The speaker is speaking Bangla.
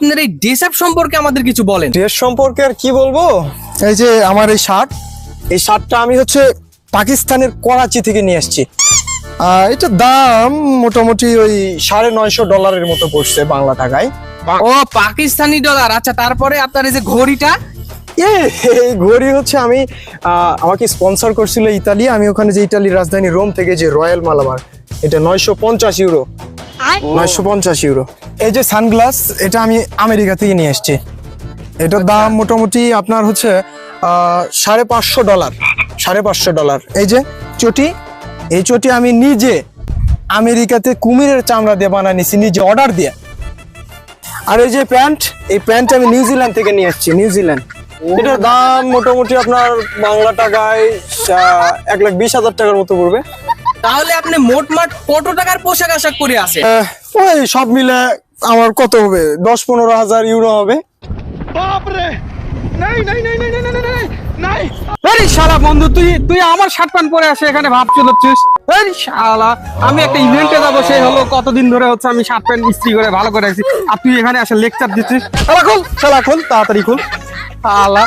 আপনার এই ড্রেস আপ সম্পর্কে আমাদের কিছু বলেন। ড্রেস সম্পর্কে আর কি বলব? এই যে আমার এই শার্ট এই শার্টটা আমি হচ্ছে পাকিস্তানের করাচি থেকে নিয়ে এসেছি। আহ, এটার দাম মোটামুটি ওই সাড়ে নয়শো ডলারের মতো পড়ছে বাংলা টাকায়। ও পাকিস্তানি ডলার। আচ্ছা তারপরে আপনার এই যে ঘড়িটা? এই ঘড়ি হচ্ছে আমি আমাকে স্পন্সর করছিল ইতালি। আমি ওখানে যে ইতালির রাজধানী রোম থেকে যে রয়্যাল মালামার এটা নয়শো পঞ্চাশ ইউরো। নয়শো পঞ্চাশ ইউরো। এই যে সানগ্লাস এটা আমি আমেরিকা থেকে নিয়ে এসেছি। এটার দাম মোটামুটি আপনার হচ্ছে আহ, সাড়ে পাঁচশো ডলার। সাড়ে পাঁচশো ডলার। এই যে চটি এই চটি আমি নিজে আমেরিকাতে কুমিরের চামড়া দিয়ে বানায় নিছি নিজে অর্ডার দিয়ে। আর এই যে প্যান্ট এই প্যান্ট আমি নিউজিল্যান্ড থেকে নিয়ে এসেছি নিউজিল্যান্ড এটার দাম মোটামুটি আপনার বাংলা টাকায় এক লাখ বিশ হাজার টাকার মতো পড়বে। তাহলে আপনি মোটমাট কত টাকার পোশাক আশাক করে আছে ওই সব মিলে আমার কত হবে? দশ পনেরো হাজার ইউরো হবে। আরে শালা বন্ধু তুই তুই আমার শার্ট প্যান্ট পরে আসে এখানে ভাব শালা আমি একটা ইভেন্টে যাব সেই হলো কতদিন ধরে হচ্ছে আমি শার্ট প্যান্ট ইস্ত্রি করে ভালো করে রাখছি আর তুই এখানে আসে লেকচার দিচ্ছিস। শালা খোল শালা খোল তাড়াতাড়ি খোল। শালা।